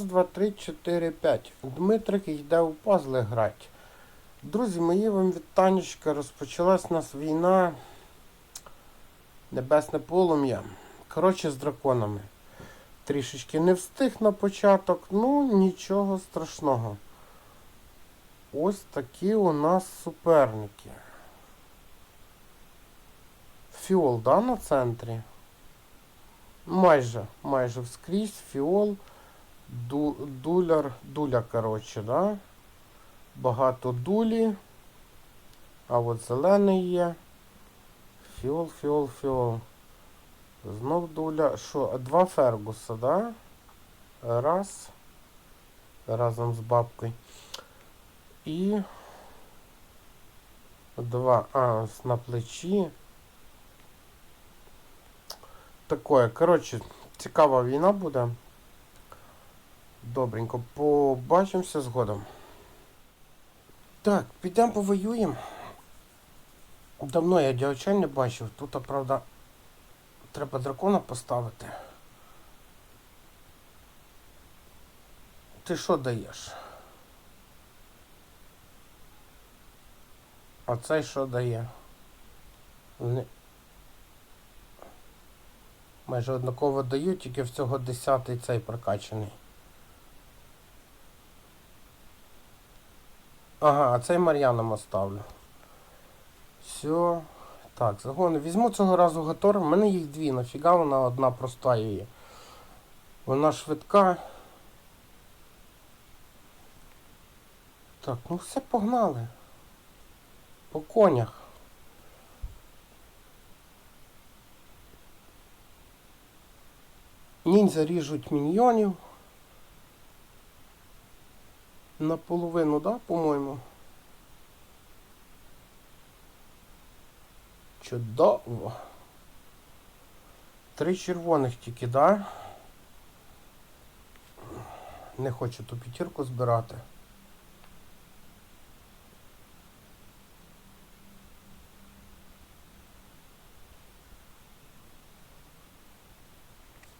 Раз, два, три, чотири, п'ять. Дмитрик йде у пазли грати. Друзі, мої вам вітанечка. Розпочалась нас війна. Небесне полум'я. Коротше, з драконами. Трішечки не встиг на початок, ну нічого страшного. Ось такі у нас суперники. Фіол, да, на центрі? Майже, майже вскрізь, фіол, ду, дуляр, дуля, коротше, да? Багато дулі. А от зелений є. Фіол, фіол, фіол. Знов дуля. Що, два Фергуса, да? Раз. Разом з бабкою. І. Два. А, на плечі. Такое. Коротше, цікава війна буде. Добренько, побачимося згодом. Так, підемо повоюємо. Давно я діячей не бачив. Тут, правда, треба дракона поставити. Ти що даєш? А цей що дає? Не... Майже однаково дають, тільки в цього десятий цей прокачаний. Ага, а цей Мар'яном оставлю. Все. Так, загони. Візьму цього разу Гатор. У мене їх дві. Нафіга вона одна проста її. Вона швидка. Так, ну все погнали. По конях. Ніндзя ріжуть міньйонів. Наполовину, да, по-моєму? Чудово. Три червоних тільки, да? Не хочу ту п'ятірку збирати.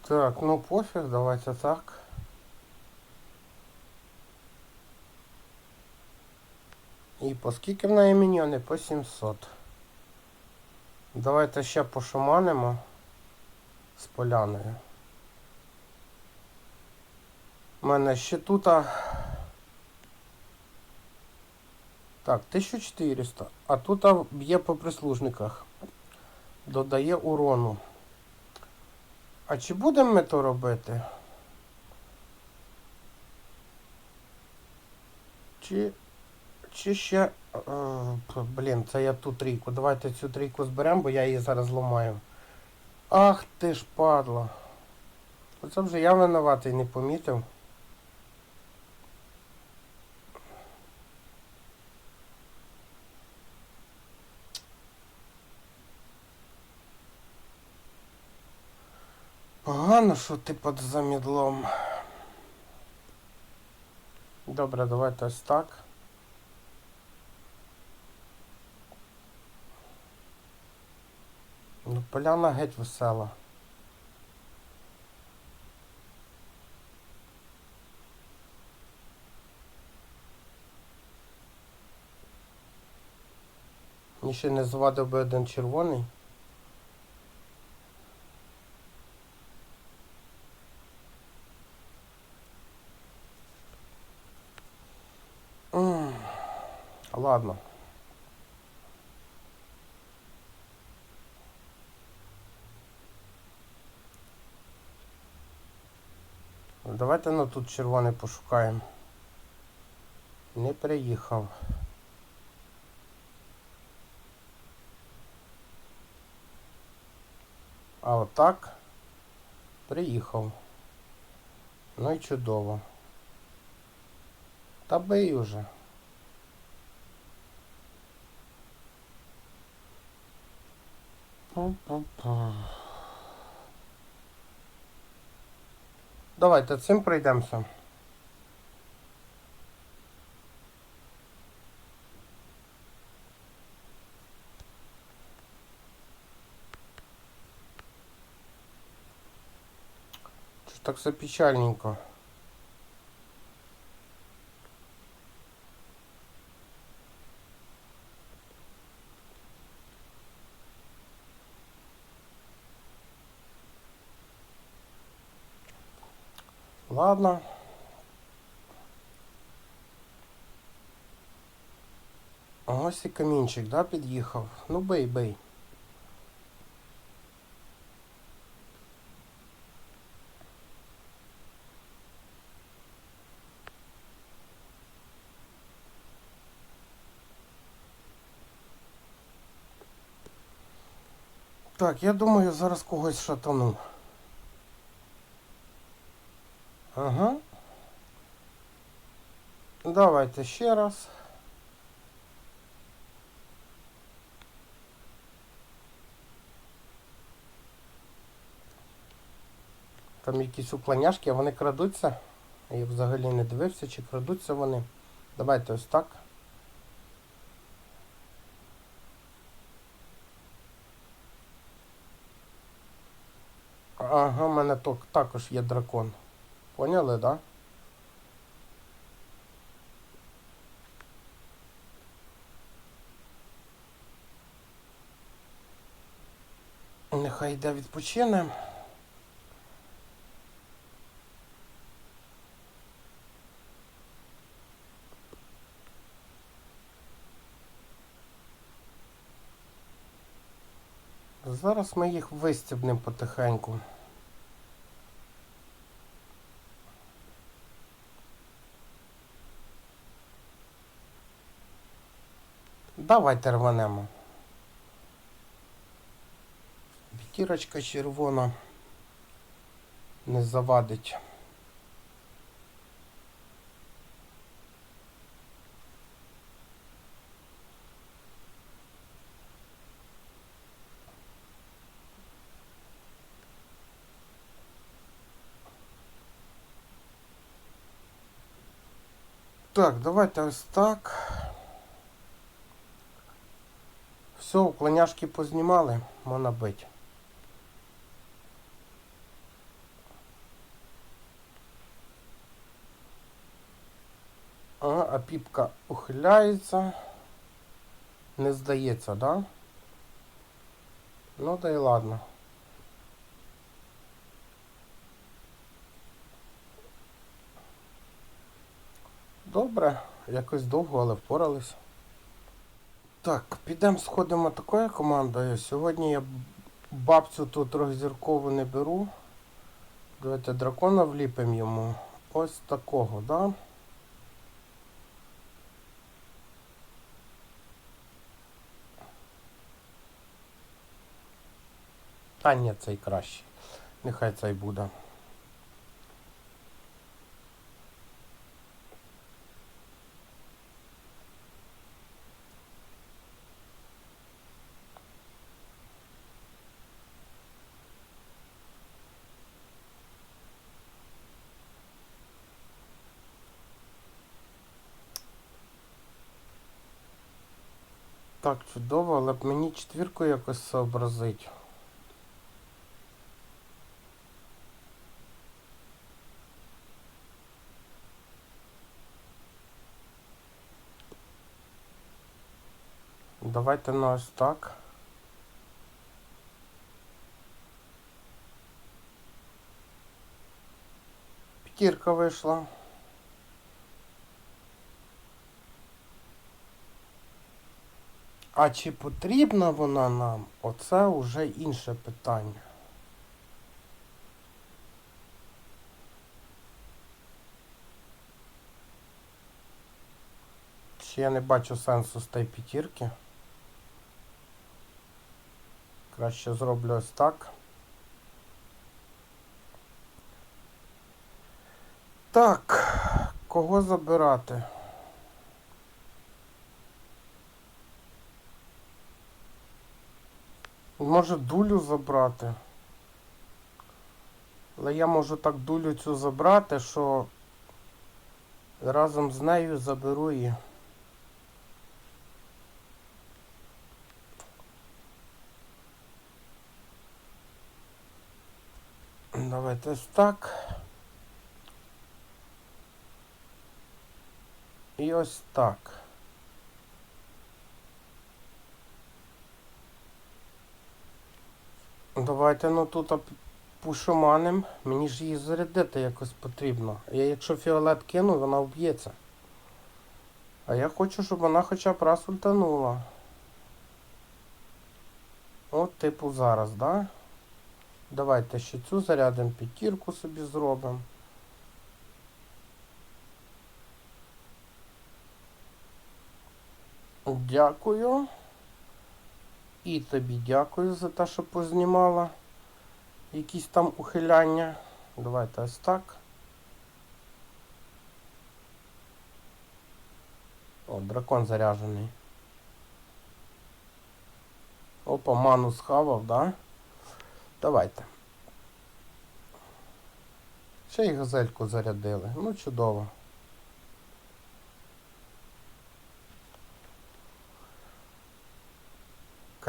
Так, ну пофіг, давайте так. І по скільки в неї міньйони? По 700. Давайте ще пошуманимо з поляною. У мене ще тут. Так, 1400. А тут б'є по прислужниках. Додає урону. А чи будемо ми то робити? Чи. Чи ще. Е, блін, це я ту трійку. Давайте цю трійку зберемо, бо я її зараз зламаю. Ах ти ж падла. Оце вже я винуватий не помітив. Погано, що ти під замідлом. Добре, давайте ось так. Ну, поляна геть весела. Мені ще не завадив би один червоний. Ладно. Давайте ну тут червоний пошукаємо. Не приїхав. А отак приїхав. Ну і чудово. Та бий уже. Пу-пу-пу. Давайте цим пройдемося. Так все печальненько? Ладно. Ось і камінчик, да, під'їхав. Ну бей, бей. Так, я думаю, зараз когось шатану. Ага. Давайте ще раз. Там якісь уклоняшки, а вони крадуться. Я взагалі не дивився, чи крадуться вони. Давайте ось так. Ага, в мене також є дракон. Поняли, да? Нехай йде відпочине. Зараз ми їх вистібнемо потихеньку. Давайте рванемо. П'ятірочка червона не завадить. Так, давайте ось так. Все, уклоняшки познімали, можна бить. А, а піпка ухиляється. Не здається, да? Ну да й ладно. Добре, якось довго, але впорались. Так, підемо сходимо такою командою. Сьогодні я бабцю тут трьохзіркову не беру. Давайте дракона вліпимо йому. Ось такого, да? Та ні, цей кращий. Нехай цей буде. Так, чудово, але б мені четвірку якось сообразить. Давайте на ось так. П'ятірка вийшла. А чи потрібна вона нам? Оце вже інше питання. Чи я не бачу сенсу з тієї п'ятірки? Краще зроблю ось так. Так, кого забирати? Може дулю забрати. Але я можу так дулю цю забрати, що разом з нею заберу її. Давайте ось так. І ось так. Давайте, ну тут пушоманим, мені ж її зарядити якось потрібно. Я якщо фіолет кину, вона вб'ється. А я хочу, щоб вона хоча б раз ультанула. От, типу, зараз, да? Давайте ще цю зарядимо, п'ятірку собі зробимо. Дякую. І тобі дякую за те, що познімала якісь там ухиляння. Давайте ось так. О, дракон заряджений. Опа, ману схавав, да? Давайте. Ще й газельку зарядили. Ну, чудово.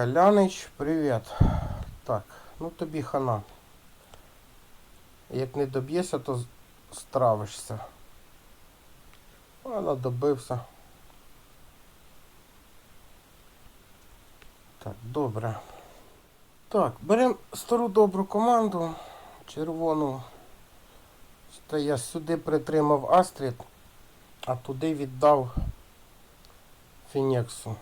Калянич, привіт. Так, ну тобі хана. Як не доб'єшся, то стравишся. Ладно, добився. Так, добре. Так, беремо стару добру команду. Червону. Та я сюди притримав Астрід, а туди віддав Фінексу.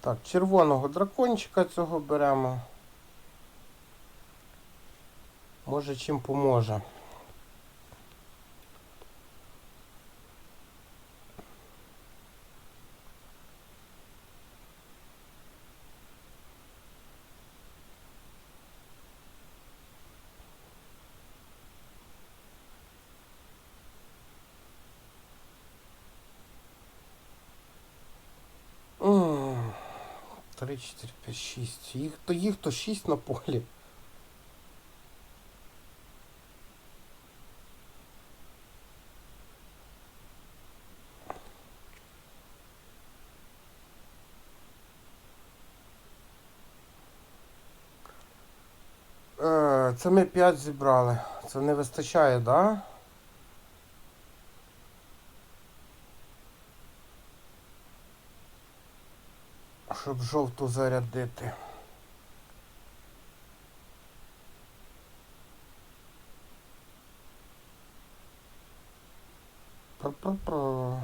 Так, червоного дракончика цього беремо. Може чим поможе. Три, чотири, п'ять, шість. Їх то їх то шість на полі. Е, Це ми 5 зібрали. Це не вистачає, так? Да? Щоб жовту зарядити. Пра-пра-пра.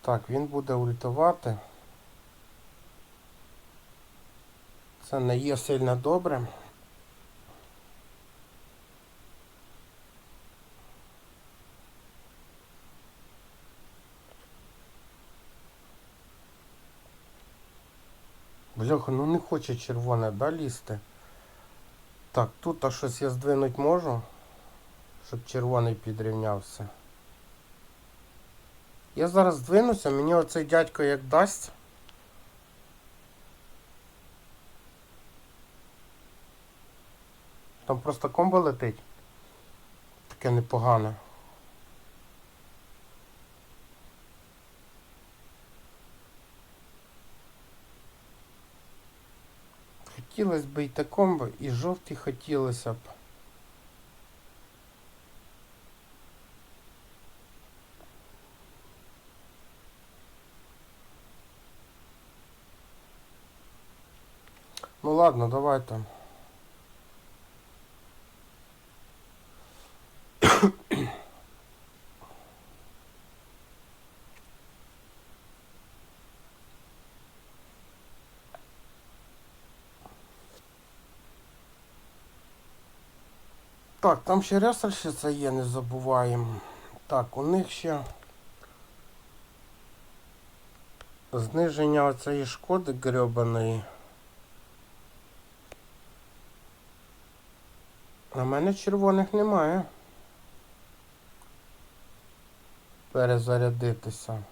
Так, він буде ультувати. Це не є сильно добре. Бляха, ну не хоче червоне, да, лізти? Так, тут а щось я здвинуть можу, щоб червоний підрівнявся. Я зараз здвинуся, мені оцей дядько як дасть. Там просто комбо летить. Таке непогане. Хотілося б йти комбо і жовті хотілося б. Ну ладно, давайте. Так, там ще ресерщиця є, не забуваємо. Так, у них ще зниження оцієї шкоди грьобаної. На мене червоних немає. Перезарядитися.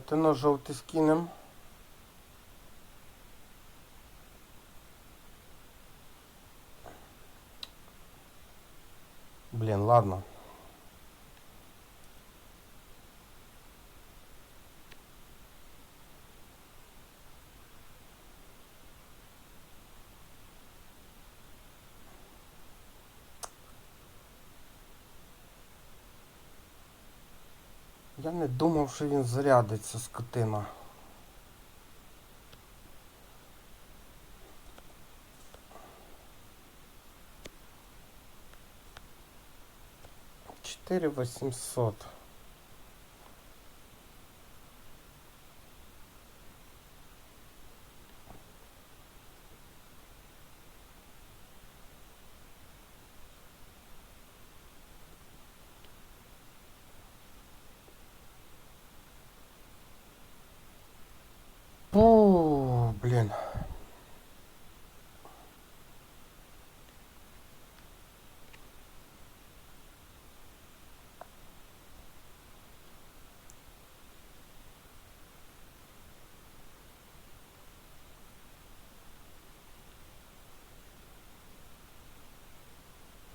Давайте нож жовтий скинем. Блін, ладно. Я не думав, що він зарядиться, скотина. Чотири восемьсот. О, блін. Ну,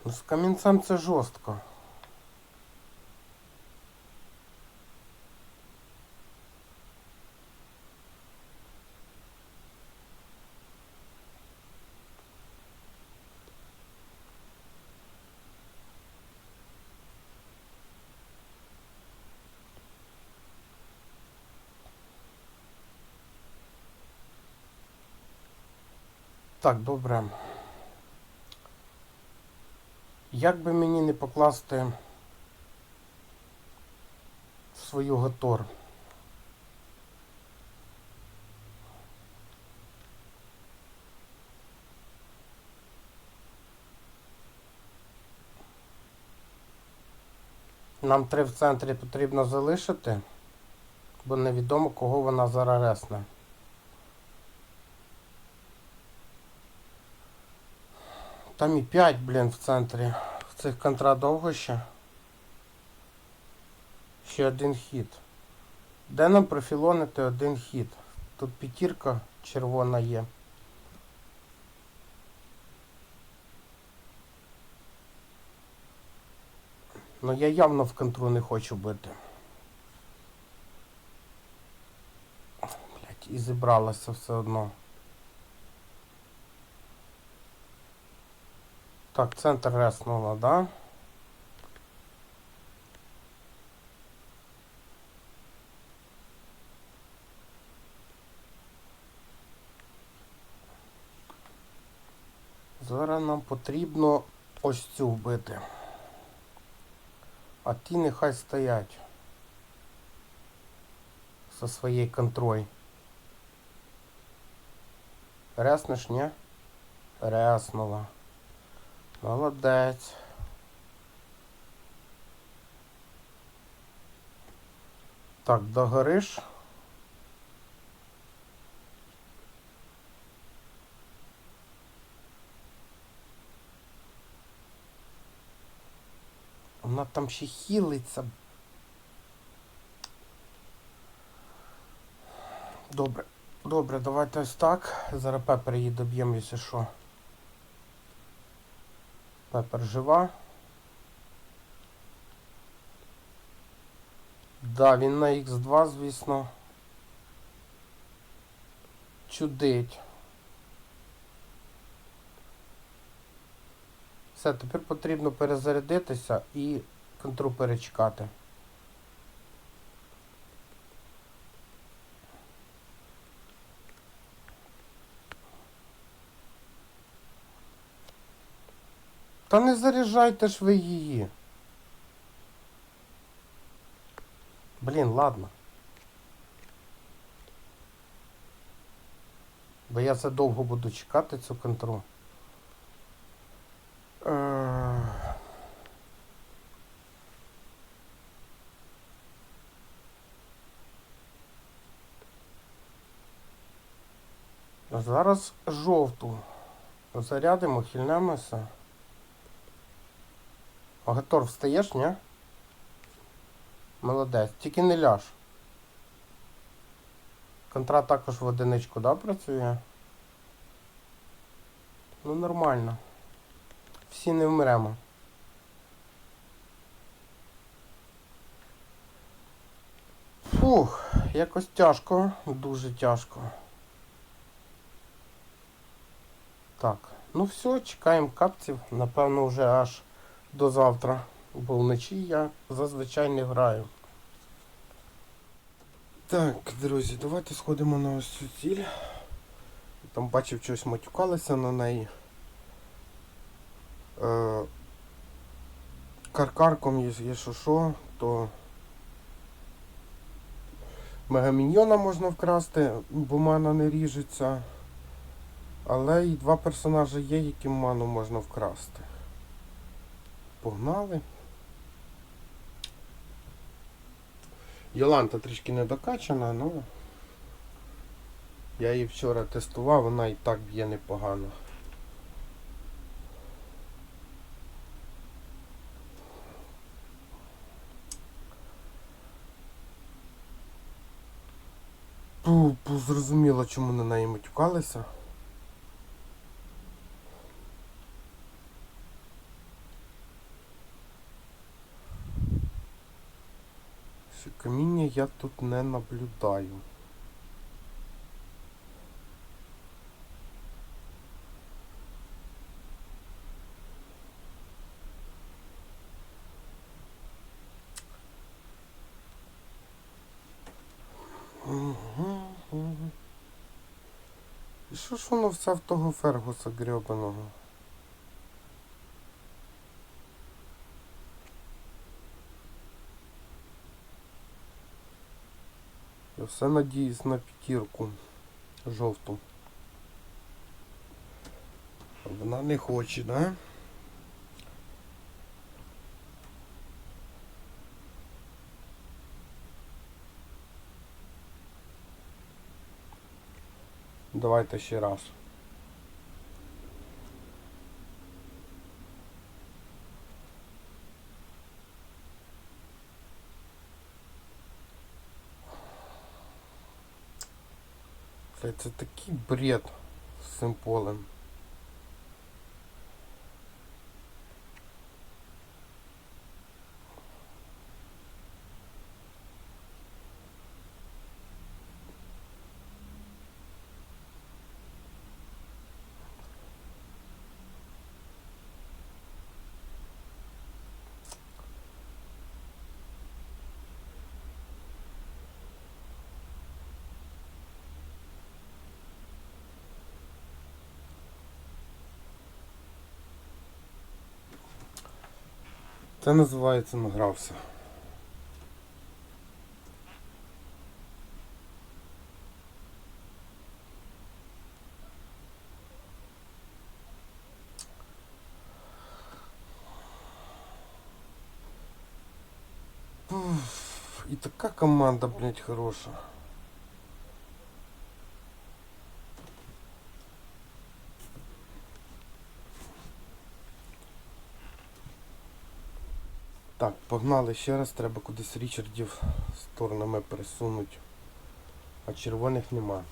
з камінцем це жорстко. Так, добре. Як би мені не покласти в свою гатор? Нам три в центрі потрібно залишити, бо невідомо кого вона зараз ресне. Там і 5, блін, в центрі. В цих контра довго ще. Ще один хід. Де нам профілонити один хід? Тут п'ятірка червона є. Ну я явно в контру не хочу бити. Блять, і зібралася все одно. Так, центр реснула, да? Зараз нам потрібно ось цю вбити. А ті нехай стоять. Со своєю контрой. Реснеш, ні? Реснула. Молодець. Так, догориш. Вона там ще хілиться. Добре. Добре, давайте ось так. Зараз пепер її доб'ємо, якщо що. Пепер жива. Да, він на Х2, звісно. Чудить. Все, тепер потрібно перезарядитися і контру перечекати. Та не заряджайте ж ви її. Блін, ладно. Бо я це довго буду чекати цю контру. Е, Зараз жовту. Зарядимо, хильнемося. Гатор встаєш, ні? Молодець. Тільки не ляж. Контракт також в одиничку, да, працює? Ну нормально. Всі не вмремо. Фух, якось тяжко, дуже тяжко. Так, ну все, чекаємо капців, напевно, вже аж до завтра. Бо вночі я зазвичай не граю. Так, друзі, давайте сходимо на ось цю ціль. Там бачив, щось матюкалися на неї. Е, каркарком, є- якщо що, то мегаміньйона можна вкрасти, бо мана не ріжеться. Але і два персонажі є, яким ману можна вкрасти. Погнали. Йоланта трішки не докачана, але я її вчора тестував, вона і так б'є непогано. Пу, пу, зрозуміло, чому на неї матюкалися. Ще каміння я тут не наблюдаю. І що ж воно все в того Фергуса грьобаного? Все надіюсь на п'ятірку жовту. Вона не хоче, да? Давайте ще раз. Це такий бред з цим полем. Це називається награвся. Пуф, І така команда, блядь, хороша. Так, погнали ще раз, треба кудись Річардів сторонами пересунути. А червоних нема.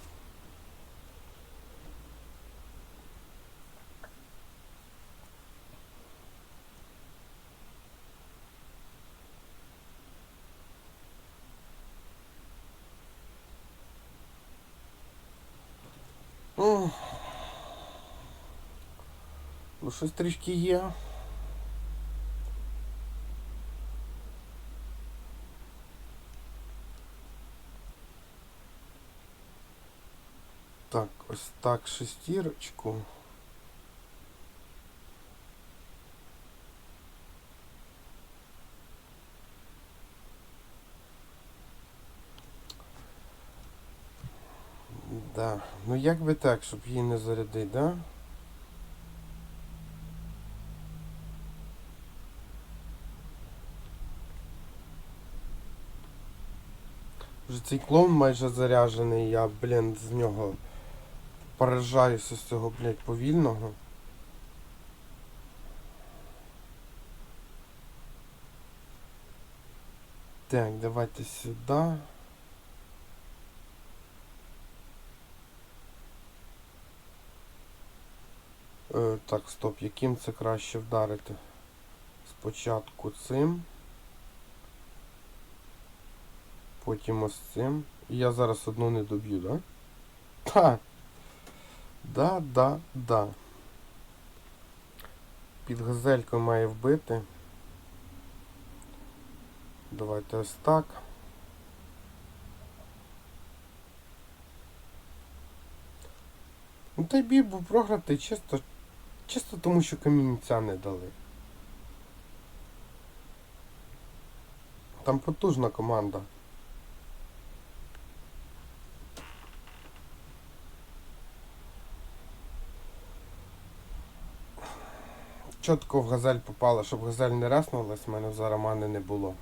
Ну, щось трішки є. Так, ось так шестірочку. Да. Ну як би так, щоб її не зарядити, да? Вже цей клоун майже заряджений, я, блін, з нього поражаюся з цього, блядь, повільного. Так, давайте сюди. Е, так, стоп, яким це краще вдарити? Спочатку цим. Потім ось цим. І я зараз одну не доб'ю, да? Так. Да, да, да. Під газелькою має вбити. Давайте ось так. Ну той бій був програти чисто, чисто тому, що камінця не дали. Там потужна команда. Чітко в газель попала, щоб газель не реснулась, в мене зараз мани не було.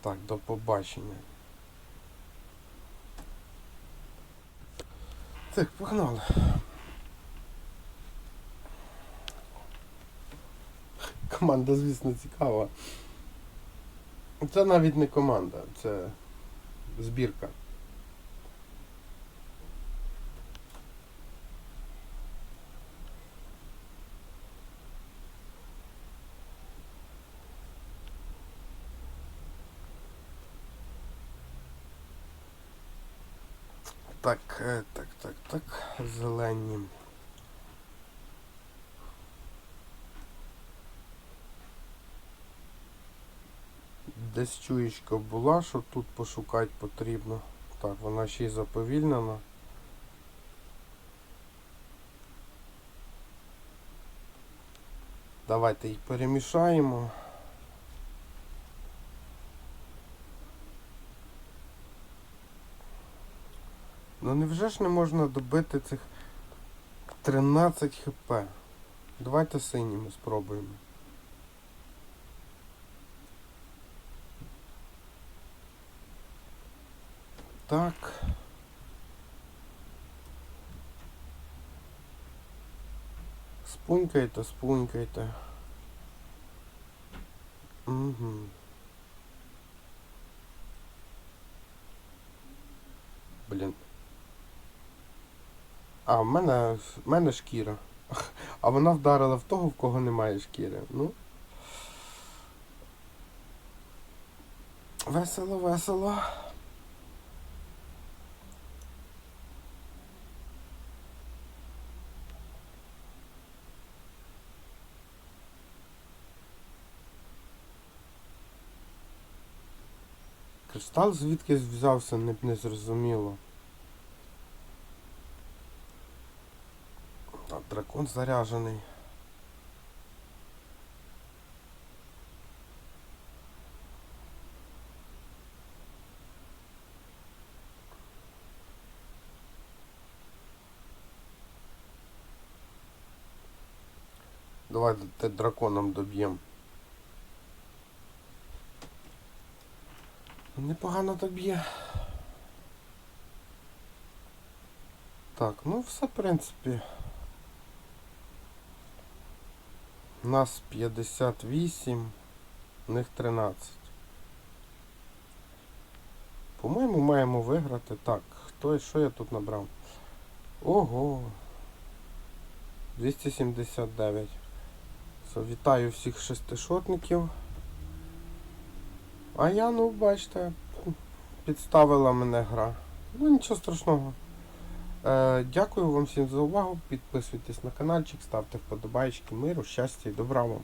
Так, до побачення. Так, погнали. Команда, звісно, цікава. Це навіть не команда, це збірка. Так, е, так, так, так, зелені. Десь чуєчка була, що тут пошукати потрібно. Так, вона ще й заповільнена. Давайте їх перемішаємо. Ну невже ж не можна добити цих 13 хп? Давайте синіми спробуємо. Так. Спунькайте, спунькайте. Угу. Блін. А, в мене, в мене шкіра. А вона вдарила в того, в кого немає шкіри. Ну. Весело, весело. Кристал звідки взявся, не, не зрозуміло. Так, дракон заряжений. Давай те драконом доб'ємо. Непогано так б'є. Так, ну все, в принципі. Нас 58, у них 13. По-моєму, маємо виграти. Так, хто що я тут набрав? Ого! 279. Все, вітаю всіх шестишотників. А я, ну, бачите, підставила мене гра. Ну, нічого страшного. Е, дякую вам всім за увагу. Підписуйтесь на каналчик, ставте вподобайки, миру, щастя і добра вам.